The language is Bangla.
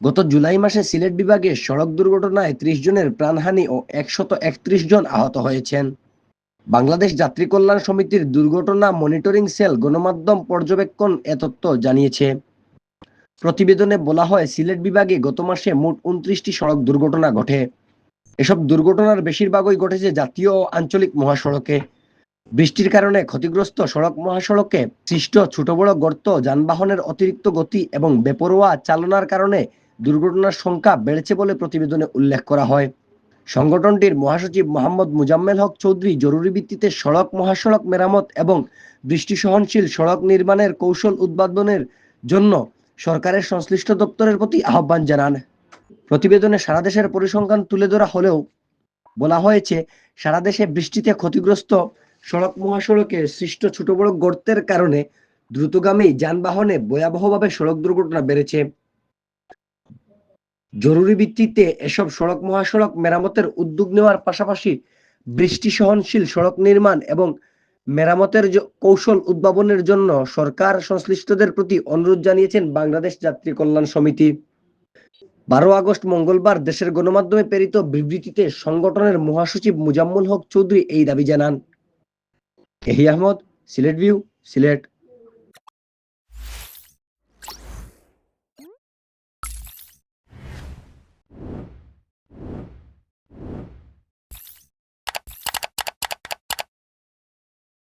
গত জুলাই মাসে সিলেট বিভাগে সড়ক দুর্ঘটনায় ত্রিশ জনের প্রাণহানি ও একশত একত্রিশ জন আহত হয়েছেন। বাংলাদেশ যাত্রী কল্যাণ সমিতির দুর্ঘটনা মনিটরিং সেল গণমাধ্যম পর্যবেক্ষণ এ তথ্য জানিয়েছে। প্রতিবেদনে বলা হয়, সিলেট বিভাগে গত মাসে মোট উনত্রিশটি সড়ক দুর্ঘটনা ঘটে। এসব দুর্ঘটনার বেশিরভাগই ঘটেছে জাতীয় ও আঞ্চলিক মহাসড়কে। বৃষ্টির কারণে ক্ষতিগ্রস্ত সড়ক মহাসড়কে সৃষ্ট ছোট বড় গর্ত, যানবাহনের অতিরিক্ত গতি এবং বেপরোয়া চালনার কারণে দুর্ঘটনার সংখ্যা বেড়েছে বলে প্রতিবেদনে উল্লেখ করা হয়। সংগঠনটির মহাসচিব মোহাম্মদ মুজাম্মেল হক চৌধুরী জরুরি ভিত্তিতে সড়ক, মহাসড়ক মেরামত এবং বৃষ্টি সহনশীল সড়ক নির্মাণের কৌশল উদ্ভাবনের জন্য সরকারের সংশ্লিষ্ট দপ্তরের প্রতি আহ্বান জানান। প্রতিবেদনে সারা দেশের পরিসংখ্যান তুলে ধরা হলেও বলা হয়েছে, সারা দেশে বৃষ্টিতে ক্ষতিগ্রস্ত সড়ক মহাসড়কে সৃষ্ট ছোট বড় গর্তের কারণে দ্রুতগামী যানবাহনে ভয়াবহভাবে সড়ক দুর্ঘটনা বেড়েছে। জরুরি ভিত্তিতে এসব সড়ক মহাসড়ক মেরামতের উদ্যোগ নেওয়ার পাশাপাশি বৃষ্টি সহনশীল সড়ক নির্মাণ এবং মেরামতের কৌশল উদ্ভাবনের জন্য সরকার সংশ্লিষ্টদের প্রতি অনুরোধ জানিয়েছেন বাংলাদেশ যাত্রী কল্যাণ সমিতি। বারো আগস্ট মঙ্গলবার দেশের গণমাধ্যমে প্রেরিত বিবৃতিতে সংগঠনের মহাসচিব মুজাম্মুল হক চৌধুরী এই দাবি জানান। এহি আহমদ, সিলেট ভিউ, সিলেট।